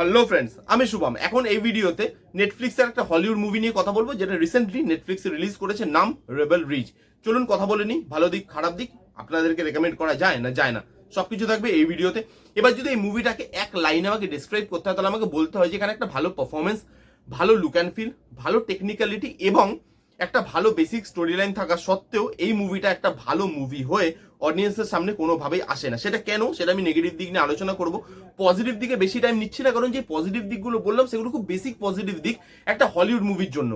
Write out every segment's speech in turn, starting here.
Hello friends আমি শুভম। এখন এই ভিডিওতে নেটফ্লিক্সের একটা হলিউড মুভি নিয়ে কথা বলব, যেটা রিসেন্টলি নেটফ্লিক্সে রিলিজ করেছে, নাম রেবেল রিজ চলুন কথা বলে নিই। ভালো দিক, খারাপ দিক, আপনাদেরকে রেকমেন্ড করা যায় না যায় না। সবকিছু থাকবে এই ভিডিওতে। এবার যদি এই মুভিটাকে এক লাইনে আমাকে ডিসক্রাইব করতে হয়, তাহলে আমাকে বলতে হয় যে এখানে একটা ভালো পারফরমেন্স ভালো লুক অ্যান্ড ফিল ভালো টেকনিক্যালিটি এবং একটা ভালো বেসিক স্টোরি লাইন থাকা সত্ত্বেও এই মুভিটা একটা ভালো মুভি হয়ে অডিয়েন্সের সামনে কোনোভাবেই আসে না। সেটা কেন? সেটা আমি নেগেটিভ দিক নিয়ে আলোচনা করব। পজিটিভ দিকে বেশি টাইম নিচ্ছি না, কারণ যে পজিটিভ দিকগুলো বললাম, সেগুলো খুব বেসিক পজিটিভ দিক একটা হলিউড মুভির জন্য।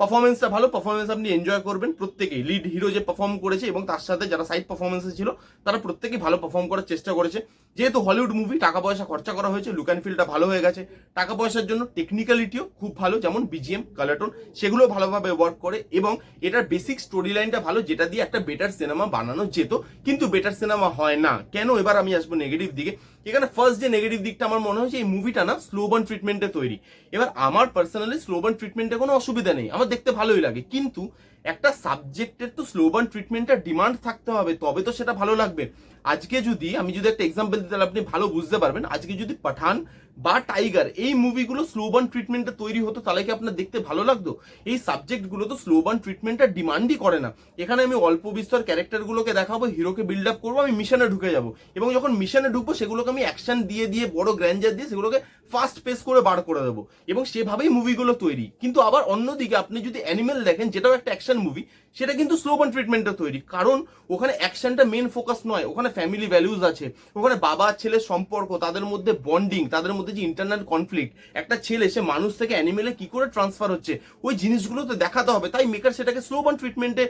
পারফরমেন্সটা ভালো পারফরমেন্স আপনি এনজয় করবেন প্রত্যেকেই। লিড হিরো যে পারফর্ম করেছে এবং তার সাথে যারা সাইড পারফরমেন্সে ছিল, তারা প্রত্যেকেই ভালো পারফর্ম করার চেষ্টা করেছে। যেহেতু হলিউড মুভি টাকা পয়সা খরচা করা হয়েছে লুক অ্যান্ড ফিলটা ভালো হয়ে গেছে। টাকা পয়সার জন্য টেকনিক্যালিটিও খুব ভালো, যেমন বিজিএম কালারটোন সেগুলো ভালোভাবে ওয়ার্ক করে এবং এটার বেসিক স্টোরি লাইনটা ভালো, যেটা দিয়ে একটা বেটার সিনেমা বানানো যেত। কিন্তু বেটার সিনেমা হয় না। কেন? এবার আমি আসব নেগেটিভ দিকে। এখানে ফার্স্ট যে নেগেটিভ দিকটা আমার মনে হয়েছে এই মুভিটা না স্লোবান ট্রিটমেন্টে তৈরি। এবার আমার পার্সোনালি স্লোবান ট্রিটমেন্টে কোনো অসুবিধা নেই। আমার দেখতে ভালোই লাগে। কিন্তু একটা সাবজেক্টের তো স্লোবান ট্রিটমেন্টটা ডিমান্ড থাকতে হবে, তবে তো সেটা ভালো লাগবে। আজকে যদি, আমি যদি একটা এক্সাম্পল দিতে আপনি ভালো বুঝতে পারবেন। আজকে যদি পাঠান বা টাইগার এই মুভিগুলো স্লোবান ট্রিটমেন্টে তৈরি হতো, তাহলে কি আপনার দেখতে ভালো লাগতো? এই সাবজেক্টগুলো তো স্লোবান ট্রিটমেন্টটা ডিমান্ডই করে না। এখানে আমি অল্প বিস্তর ক্যারেক্টারগুলোকে দেখাবো হিরোকে বিল্ড আপ করব, আমি মিশনে ঢুকে যাব। এবং যখন মিশনে ঢুকবো, সেগুলোকে আমি অ্যাকশন দিয়ে দিয়ে, বড় গ্র্যান্ডার দিয়ে, সেগুলোকে ফাস্ট পেস করে বার করে দেবো। এবং সেভাবেই মুভিগুলো তৈরি। কিন্তু আবার অন্যদিকে আপনি যদি অ্যানিমেল দেখেন, যেটাও একটা অ্যাকশন মুভি সেটা কিন্তু স্লো স্লোবান ট্রিটমেন্টে তৈরি। কারণ ওখানে অ্যাকশনটা মেন ফোকাস নয়, ওখানে ফ্যামিলি ভ্যালুজ আছে, ওখানে বাবা ছেলের সম্পর্ক, তাদের মধ্যে বন্ডিং তাদের মধ্যে যে ইন্টারনাল কনফ্লিক্ট একটা ছেলে, সে মানুষ থেকে অ্যানিমেলে কি করে ট্রান্সফার হচ্ছে, ওই জিনিসগুলো তো দেখাতে হবে। তাই মেকার সেটাকে স্লো স্লোবান ট্রিটমেন্টে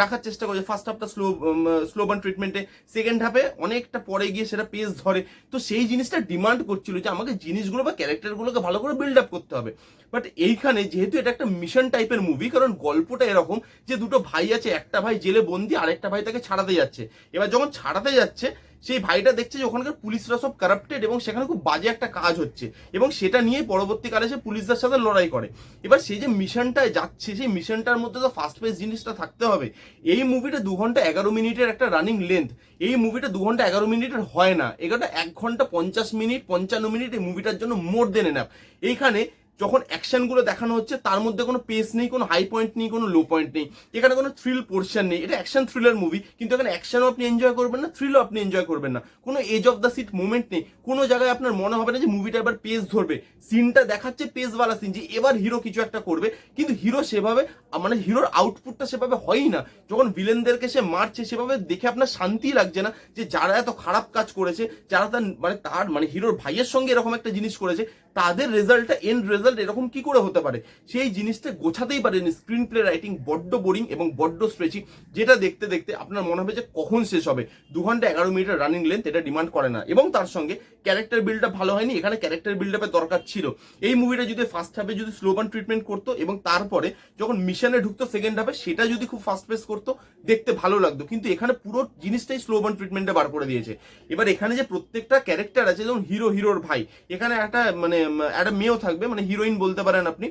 রাখার চেষ্টা করছে। ফার্স্ট হাফটা স্লো স্লো স্লোবান ট্রিটমেন্টে সেকেন্ড হাফে অনেকটা পরে গিয়ে সেটা পেস ধরে। তো সেই জিনিসটা ডিমান্ড করছিল যে আমাকে জিনিসগুলো বা ক্যারেক্টারগুলোকে ভালো করে বিল্ড আপ করতে হবে। বাট এইখানে যেহেতু এটা একটা মিশন টাইপের মুভি কারণ গল্পটা এরকম যে দুটো ভাই আছে, একটা ভাই জেলে বন্দি, আরেকটা ভাই তাকে ছাড়াতে যাচ্ছে। এবার যখন ছাড়াতে যাচ্ছে, সেই ভাইটা দেখছে যে ওখানকার পুলিশরা সব কারাপ্টেড এবং সেখানে খুব বাজে একটা কাজ হচ্ছে এবং সেটা নিয়ে পরবর্তীকালে সে পুলিশদের সাথে লড়াই করে। এবার সেই যে মিশনটায় যাচ্ছে, সেই মিশনটার মধ্যে তো ফার্স্ট পেজ জিনিসটা থাকতে হবে। এই মুভিটা দু ঘণ্টা এগারো মিনিটের একটা রানিং লেন্থ এই মুভিটা দু ঘণ্টা এগারো মিনিটের হয় না। এগারোটা এক ঘণ্টা পঞ্চাশ মিনিট, পঞ্চান্ন মিনিট এই মুভিটার জন্য মোর দেন এনাফ এইখানে যখন অ্যাকশনগুলো দেখানো হচ্ছে, তার মধ্যে কোনো পেস নেই, কোনো হাই পয়েন্ট নেই, কোনো লো পয়েন্ট নেই। এখানে কোনো থ্রিল পোর্শন নেই। এটা অ্যাকশন থ্রিলার মুভি কিন্তু এখানে অ্যাকশনও আপনি এনজয় করবেন না থ্রিলও আপনি এনজয় করবেন না। কোনো edge of the seat movement নেই। কোনো জায়গায় আপনার মনে হবে না যে মুভিটা এবার পেস ধরবে। সিনটা দেখাচ্ছে পেসওয়ালা সিন যে এবার হিরো কিছু একটা করবে। কিন্তু হিরো সেভাবে মানে হিরোর আউটপুটটা সেভাবে হয়ই না। যখন ভিলেনদেরকে সে মারছে, সেভাবে দেখে আপনার শান্তি লাগছে না যে যারা এত খারাপ কাজ করেছে, যারা তার মানে তার মানে হিরোর ভাইয়ের সঙ্গে এরকম একটা জিনিস করেছে তাদের রেজাল্টটা এন্ড রেজাল্ট এরকম কি করে হতে পারে? সেই জিনিসটা গোছাতেই পারেনি স্ক্রিন প্লে রাইটিং বড্ড বোরিং এবং বড্ড স্ট্রেচিং যেটা দেখতে দেখতে আপনার মনে হবে যে কখন শেষ হবে? দু ঘণ্টা এগারো মিনিটের রানিং লেন্থ এটা ডিমান্ড করে না। এবং তার সঙ্গে ক্যারেক্টার বিল্ডটা ভালো হয়নি, এখানে ক্যারেক্টার বিল্ড আপের দরকার ছিল। এই মুভিটা যদি ফার্স্ট হাফে যদি স্লোবান ট্রিটমেন্ট করতো এবং তারপরে যখন মিশনে ঢুকতো সেকেন্ড হাফে সেটা যদি খুব ফাস্ট পেস করতো, দেখতে ভালো লাগতো। কিন্তু এখানে পুরো জিনিসটাই স্লোবান ট্রিটমেন্টে বার করে দিয়েছে। এবার এখানে যে প্রত্যেকটা ক্যারেক্টার আছে, যেমন হিরো হিরোর ভাই, এখানে একটা মানে একটা মেয়েও থাকবে মানে হিরোইন বলতে পারেন আপনি।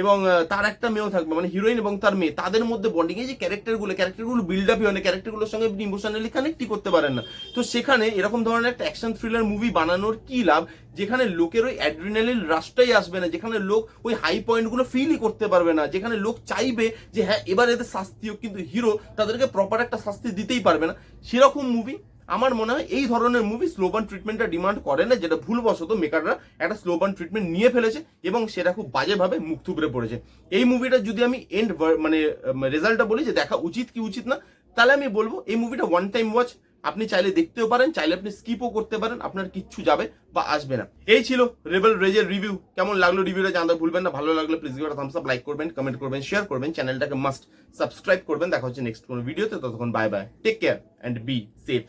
এবং তার একটা মেয়েও থাকবে মানে হিরোইন এবং তার মেয়ে। তাদের মধ্যে বন্ডিং এই যে ক্যারেক্টারগুলো ক্যারেক্টারগুলো বিল্ড আপই হয় ক্যারেক্টারগুলোর সঙ্গে আপনি ইমোশনালি কানেক্টই করতে পারেন না। তো সেখানে এরকম ধরনের একটা অ্যাকশন থ্রিলার মুভি বানানোর কি লাভ? যেখানে লোকের ওই অ্যাড্রিনালিন রাশটাই আসবে না, যেখানে লোক ওই হাই পয়েন্টগুলো ফিলই করতে পারবে না, যেখানে লোক চাইবে যে হ্যাঁ এবার এদের শাস্তি হোক, কিন্তু হিরো তাদেরকে প্রপার একটা শাস্তি দিতেই পারবে না। সেরকম মুভি আমার মনে হয় এই ধরনের মুভি স্লোবান ট্রিটমেন্টটা ডিমান্ড করে না, যেটা ভুলবশত মেকাররা একটা স্লোবান ট্রিটমেন্ট নিয়ে ফেলেছে এবং সেটা খুব বাজেভাবে মুখ থুবড়ে পড়েছে। এই মুভিটা যদি আমি এন্ড মানে রেজাল্টটা বলি যে দেখা উচিত কি উচিত না, তাহলে আমি বলব এই মুভিটা ওয়ান টাইম ওয়াচ আপনি চাইলে দেখতেও পারেন, চাইলে আপনি স্কিপও করতে পারেন, আপনার কিচ্ছু যাবে বা আসবে না। এই ছিল রেবেল রেজের রিভিউ কেমন লাগল রিভিউটা জানতে ভুলবেন না, ভালো লাগলে প্লিজ একটা থামস আপ লাইক করবেন কমেন্ট করবেন শেয়ার করবেন চ্যানেলটাকে মাস্ট সাবস্ক্রাইব করবেন। দেখা হচ্ছে নেক্সট কোনো ভিডিওতে ততক্ষণ bye bye take care and be safe